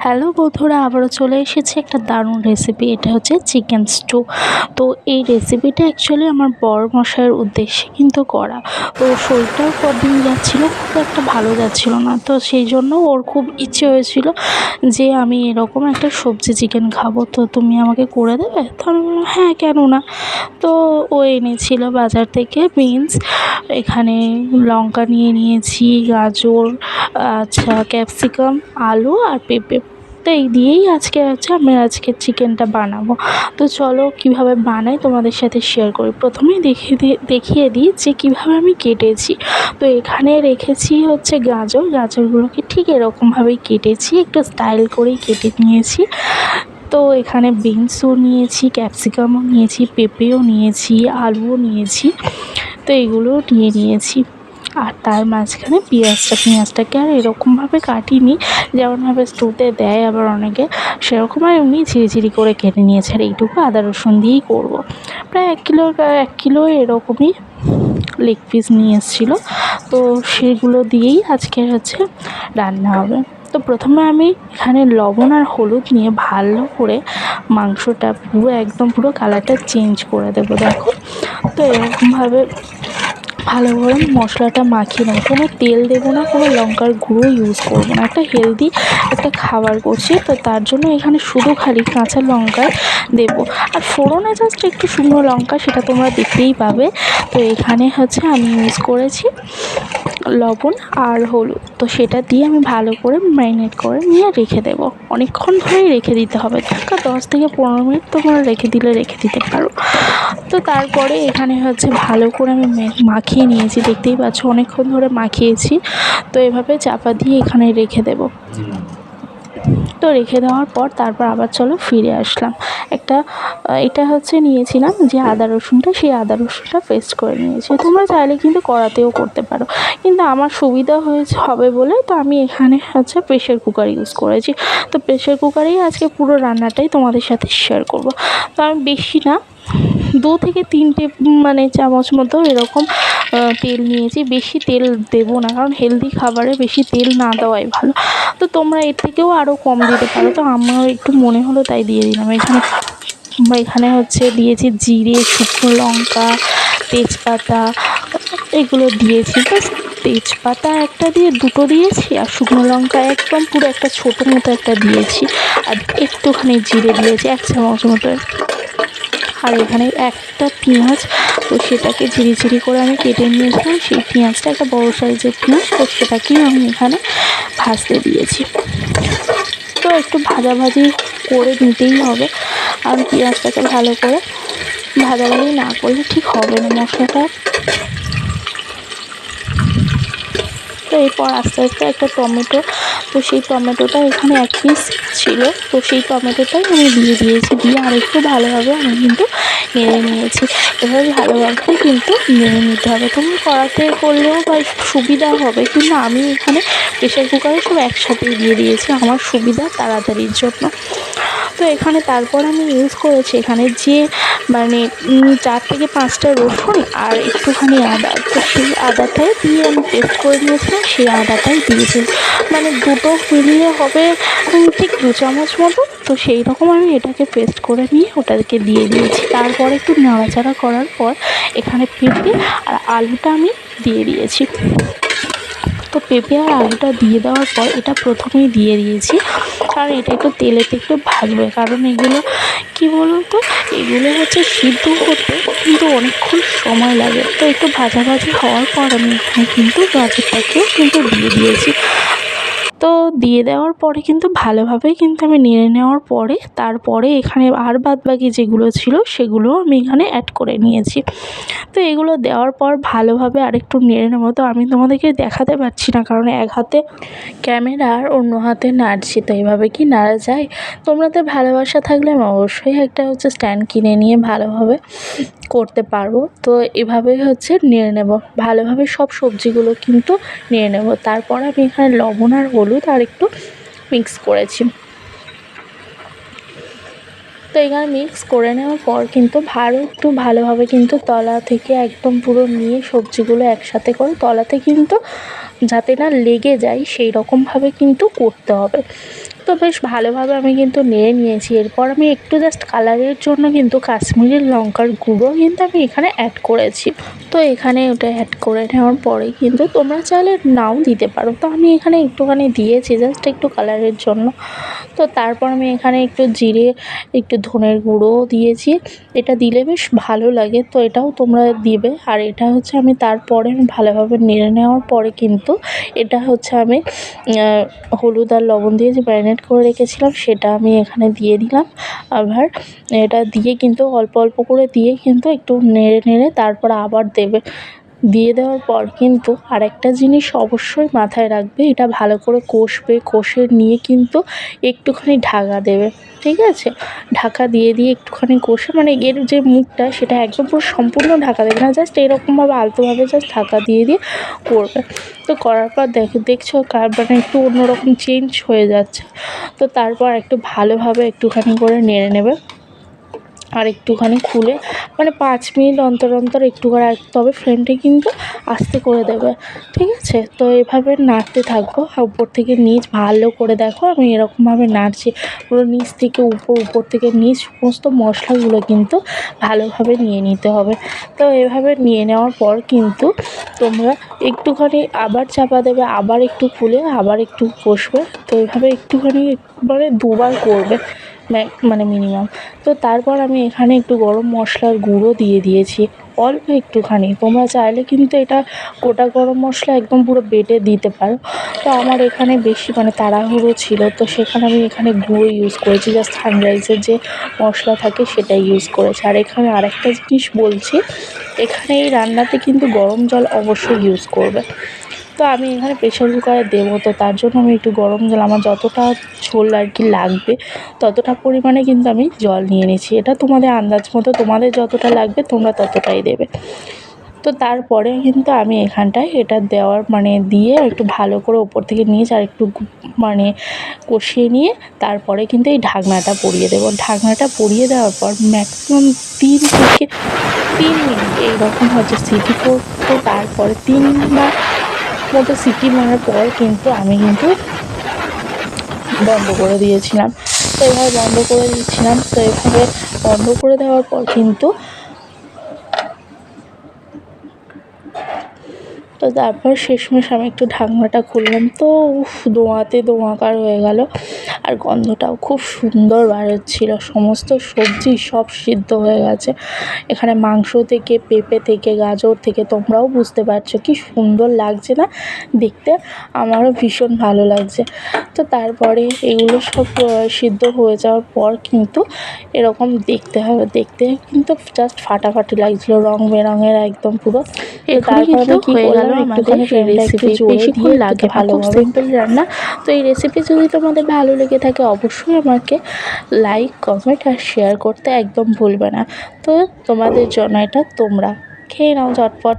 Hello বন্ধুরা, আবারও চলে এসেছি একটা দারুণ রেসিপি এটা হচ্ছে চিকেন স্টু তো এই রেসিপিটা অ্যাকচুয়ালি আমার বড় মশাইয়ের উদ্দেশ্যে কিন্তু করা। তো শরীরটাও কদিন যাচ্ছিল, খুব একটা ভালো যাচ্ছিল না। তো সেই জন্য ওর খুব ইচ্ছে হয়েছিল যে আমি এরকম একটা সবজি চিকেন খাব। তো তুমি আমাকে করে দেবে? তো আমি বললাম হ্যাঁ কেন না? তো ও এনেছিল বাজার থেকে বিনস এখানে লঙ্কা নিয়ে নিয়েছি, গাজর আচ্ছা ক্যাপসিকাম আলু আর পেঁপে। তো এই দিয়েই আজকে হচ্ছে আমি আজকে চিকেনটা বানাবো। তো চলো কীভাবে বানাই তোমাদের সাথে শেয়ার করি। প্রথমেই দেখিয়ে দেখিয়ে দিই যে কীভাবে আমি কেটেছি। তো এখানে রেখেছি হচ্ছে গাজর। গাজরগুলোকে ঠিক এরকমভাবেই কেটেছি, একটু স্টাইল করেই কেটে নিয়েছি। তো এখানে বিনসও নিয়েছি, ক্যাপসিকামও নিয়েছি, পেঁপেও নিয়েছি, আলুও নিয়েছি। তো এগুলোও নিয়ে নিয়েছি। আর তার মাঝখানে পেঁয়াজটা, পেঁয়াজটাকে আর এরকমভাবে কাটিনি। যেমনভাবে স্টুতে দেয় আবার অনেকে সেরকম, আর এমনি ঝিরিঝিরি করে কেটে নিয়েছে। আর এইটুকু আদা রসুন দিয়েই করব। প্রায় এক কিলো এক কিলো এরকমই লেগ পিস নিয়ে এসেছিল। তো সেগুলো দিয়েই আজকে হচ্ছে রান্না হবে। তো প্রথমে আমি এখানে লবণ আর হলুদ নিয়ে ভালো করে মাংসটা পুরো, একদম পুরো কালারটা চেঞ্জ করে দেবো। দেখো, তো এরকমভাবে ভালো করে মশলাটা মাখিয়ে নেব। কোনো তেল দেবো না, কোনো লঙ্কার গুঁড়ো ইউজ করব না। একটা হেলদি একটা খাবার করছি, তো তার জন্য এখানে শুধু খালি কাঁচা লঙ্কা দেবো। আর ফোড়নে জাস্ট একটু শুকনো লঙ্কা, সেটা তোমরা দেখতেই পাবে। তো এখানে হচ্ছে আমি ইউজ করেছি লবণ আর হলুদ। তো সেটা দিয়ে আমি ভালো করে ম্যারিনেট করে নিয়ে রেখে দেবো। অনেকক্ষণ ধরেই রেখে দিতে হবে। দশ থেকে পনেরো মিনিট তোমরা রেখে দিলে রেখে দিতে পারো। তো তারপরে এখানে হচ্ছে ভালো করে আমি মাখিয়ে নিয়েছি। দেখতেই পাচ্ছ, অনেকক্ষণ ধরে মাখিয়েছি। তো এভাবে চাপা দিয়ে এখানে রেখে দেবো। তো রেখে দেওয়ার পর তারপর আবার চলো ফিরে আসলাম। একটা এটা হচ্ছে নিয়েছিলাম যে আদা রসুনটা, সেই আদা রসুনটা পেস্ট করে নিয়েছি। তোমরা চাইলে কিন্তু কড়াতেও করতে পারো। কিন্তু আমার সুবিধা হয়েছে, হবে বলে তো আমি এখানে হচ্ছে প্রেশার কুকার ইউজ করেছি। তো প্রেশার কুকারেই আজকে পুরো রান্নাটাই তোমাদের সাথে শেয়ার করব। তো আমি বেশি না দু থেকে তিনটে মানে চামচ মতো এরকম তেল নিয়েছি। বেশি তেল দেবো না, কারণ হেলদি খাবারে বেশি তেল না দেওয়াই ভালো। তো তোমরা এর থেকেও আরও কম দিতে পারো। তো আমার একটু মনে হলো তাই দিয়ে দিলাম। এখানে এখানে হচ্ছে দিয়েছি জিরে, শুকনো লঙ্কা, তেজপাতা, এগুলো দিয়েছি। ব্যাস, তেজপাতা একটা দিয়ে, দুটো দিয়েছি, আর শুকনো লঙ্কা একদম পুরো একটা ছোটো মতো একটা দিয়েছি। আর একটুখানি জিরে দিয়েছি, এক চামচ মতো। আর এখানে একটা পেঁয়াজ, তো সেটাকে ঝিরিঝিরি করে আমি কেটে নিয়েছিলাম। সেই পেঁয়াজটা একটা বড়ো সাইজের পেঁয়াজ, তো সেটাকেই আমি এখানে ভাজতে দিয়েছি। তো একটু ভাজাভাজি করে নিতেই হবে। আর পেঁয়াজটাকে ভালো করে ভাজাভাজি না করলে ঠিক হবে না মশলাটা। তো এরপর আস্তে আস্তে একটা টমেটো তো সেই টমেটোটা এখানে এক পিস ছিল। তো সেই টমেটোটাই আমি দিয়ে দিয়েছি। দিয়ে আর একটু ভালোভাবে আমি কিন্তু নেড়ে নিয়েছি। এবার ভালোভাবে কিন্তু নেড়ে নিতে হবে। তুমি কড়াতে করলেও বা সুবিধা হবে। কিন্তু আমি এখানে প্রেশার কুকারে সব একসাথেই দিয়ে দিয়েছি। আমার সুবিধা তাড়াতাড়ির জন্য। তো এখানে তারপর আমি ইউজ করেছি এখানে যে মানে চার থেকে পাঁচটা রসুন আর একটুখানি আদা। তো সেই আদাটাই দিয়ে আমি পেস্ট করে নিয়েছিলাম, সেই আদাটাই দিয়েছি। মানে দুটো মিলিয়ে হবে ঠিক দু চামচ মতো। তো সেই রকম আমি এটাকে পেস্ট করে নিয়ে ওটাকে দিয়ে দিয়েছি। তারপর একটু নাড়াচাড়া করার পর এখানে পেঁপে আর আলুটা আমি দিয়ে দিয়েছি। তো পেঁপে আর আলুটা দিয়ে দেওয়ার পর এটা প্রথমেই দিয়ে দিয়েছি। কারণ এটা একটু তেলেতে একটু ভাজবে, কারণ এগুলো কী বলুন তো এগুলো হচ্ছে সিদ্ধ করতে কিন্তু অনেকক্ষণ সময় লাগে। তো একটু ভাজাভাজি হওয়ার পর আমি কিন্তু গাজরটাকেও কিন্তু দিয়ে দিয়েছি। তো দিয়ে দেওয়ার পরে কিন্তু ভালোভাবেই কিন্তু আমি নেড়ে নেওয়ার পরে তারপরে এখানে আর বাদ বাকি যেগুলো ছিল সেগুলো আমি এখানে অ্যাড করে নিয়েছি। তো এগুলো দেওয়ার পর ভালোভাবে আরেকটু নেড়ে নেব। তো আমি তোমাদেরকে দেখাতে পারছি না, কারণ এক হাতে ক্যামেরা আর অন্য হাতে নাড়ছি, তো এইভাবে কি নাড়া যায়? তোমাদের ভালোবাসা থাকলে আমি অবশ্যই একটা হচ্ছে স্ট্যান্ড কিনে নিয়ে ভালোভাবে করতে পারব। তো এভাবেই হচ্ছে নেড়ে নেব। ভালোভাবে সব সবজিগুলো কিন্তু নেড়ে নেব। তারপর আমি এখানে লবণ আর হলুদ আর একটু মিক্স করেছি। তো এখানে মিক্স করে নেওয়ার পর কিন্তু ভালো একটু ভালোভাবে কিন্তু তলা থেকে একদম পুরো নিয়ে সবজিগুলো একসাথে করে তলাতে কিন্তু যাতে না লেগে যায় সেই রকমভাবে কিন্তু করতে হবে। তো বেশ ভালোভাবে আমি কিন্তু নিয়ে নিয়েছি। এরপর আমি একটু জাস্ট কালারের জন্য কিন্তু কাশ্মীরি লঙ্কার গুঁড়ো কিন্তু আমি এখানে অ্যাড করেছি। তো এখানে ওটা অ্যাড করে নেওয়ার পরে কিন্তু তোমরা চাইলে নাও দিতে পারো। তো আমি এখানে একটুখানি দিয়েছি জাস্ট একটু কালারের জন্য। তো তারপর আমি এখানে একটু জিরে, একটু ধনের গুঁড়োও দিয়েছি। এটা দিলে বেশ ভালো লাগে, তো এটাও তোমরা দিবে। আর এটা হচ্ছে আমি তারপরে আমি ভালোভাবে নেড়ে নেওয়ার পরে কিন্তু এটা হচ্ছে আমি হলুদ আর লবণ দিয়ে যে ম্যারিনেট করে রেখেছিলাম সেটা আমি এখানে দিয়ে দিলাম। আবার এটা দিয়ে কিন্তু অল্প অল্প করে দিয়ে কিন্তু একটু নেড়ে নেড়ে তারপর আবার দেবে। দিয়ে দেওয়ার পর কিন্তু আরেকটা জিনিস অবশ্যই মাথায় রাখবে, এটা ভালো করে কষবে, কষে নিয়ে কিন্তু একটুখানি ঢাকা দেবে, ঠিক আছে? ঢাকা দিয়ে দিয়ে একটুখানি কষে মানে এর যে মুখটা সেটা একদম পুরো সম্পূর্ণ ঢাকা দেবে না জাস্ট এরকমভাবে, আলতোভাবে জাস্ট ঢাকা দিয়ে দিয়ে করবে। তো করার পর দেখো, দেখছ মানে একটু অন্যরকম চেঞ্জ হয়ে যাচ্ছে। তো তারপর একটু ভালোভাবে একটুখানি করে নেড়ে নেবে। আর একটুখানি খুলে মানে পাঁচ মিনিট অন্তর অন্তর একটু করে তবে ফ্লেমটা কিন্তু আস্তে করে দেবে, ঠিক আছে? তো এভাবে নাড়তে থাকব উপর থেকে নিচ ভালো করে দেখো, আমি এরকমভাবে নাড়ছি। পুরো নিচ থেকে উপর উপর থেকে নিচ সমস্ত মশলাগুলো কিন্তু ভালোভাবে নিয়ে নিতে হবে। তো এভাবে নিয়ে নেওয়ার পর কিন্তু তোমরা একটুখানি আবার চাপা দেবে, আবার একটু খুলে, আবার একটু কষবে। তো এভাবে একটুখানি মানে দুবার করবে। মানে মিনিমাম তো তারপর আমি এখানে একটু গরম মশলার গুঁড়ো দিয়ে দিয়েছি, অল্প একটুখানি। তোমরা চাইলে কিন্তু এটা গোটা গরম মশলা একদম পুরো বেটে দিতে পারো। তো আমার এখানে বেশি মানে তাড়াহুড়ো ছিল, তো সেখানে আমি এখানে গুঁড়ো ইউজ করেছি। জাস্ট সানরাইজের যে মশলা থাকে সেটাই ইউজ করেছি। আর এখানে আরেকটা জিনিস বলছি, এখানে এই রান্নাতে কিন্তু গরম জল অবশ্যই ইউজ করবে। তো আমি এখানে প্রেশার কুকারে দেবো। তো তার জন্য আমি একটু গরম জল, আমার যতটা ঝোল আর কি লাগবে, ততটা পরিমাণে কিন্তু আমি জল নিয়ে নিচ্ছি। এটা তোমাদের আন্দাজ মতো, তোমাদের যতটা লাগবে তোমরা ততটাই দেবে। তো তারপরে কিন্তু আমি এখানটায় এটা দেওয়ার মানে দিয়ে একটু ভালো করে ওপর থেকে নিয়েছি আর একটু মানে কষিয়ে নিয়ে তারপরে কিন্তু এই ঢাকনাটা পরিয়ে দেবো। ঢাকনাটা পরিয়ে দেওয়ার পর ম্যাক্সিমাম তিন থেকে তিন মিনিট, এইরকম হচ্ছে সিটি ফোর তো তারপরে তিনবার মতো সিটি মারার পর কিন্তু আমি কিন্তু বন্ধ করে দিয়েছিলাম। তো এভাবে বন্ধ করে দিয়েছিলাম। তো এভাবে বন্ধ করে দেওয়ার পর কিন্তু তো তারপর শেষমেশ আমি একটু ঢাকনাটা খুললাম। তো উফ দোঁয়াতে দোঁয়াকার হয়ে গেল। আর গন্ধটাও খুব সুন্দর বার হচ্ছিল সমস্ত সবজি সব সিদ্ধ হয়ে গেছে। এখানে মাংস থেকে, পেঁপে থেকে, গাজর থেকে তোমরাও বুঝতে পারছ কি সুন্দর লাগছে না? দেখতে আমারও ভীষণ ভালো লাগছে। তো তারপরে এগুলো সব সিদ্ধ হয়ে যাওয়ার পর কিন্তু এরকম দেখতে হবে। দেখতে কিন্তু জাস্ট ফাটাফাটি লাগছিল, রং বেরঙের একদম পুরো। তারপরে কি করলাম একটুখানি রেসিপি বেশিক্ষণ লাগে ভালো সিম্পল রান্না। তো এই রেসিপি যদি তোমাদের ভালো লেগে থাকে অবশ্যই আমাকে লাইক কমেন্ট আর শেয়ার করতে একদম ভুলবে না। তো তোমাদের জন্য এটা তোমরা। খেয়ে নাও ঝটপট।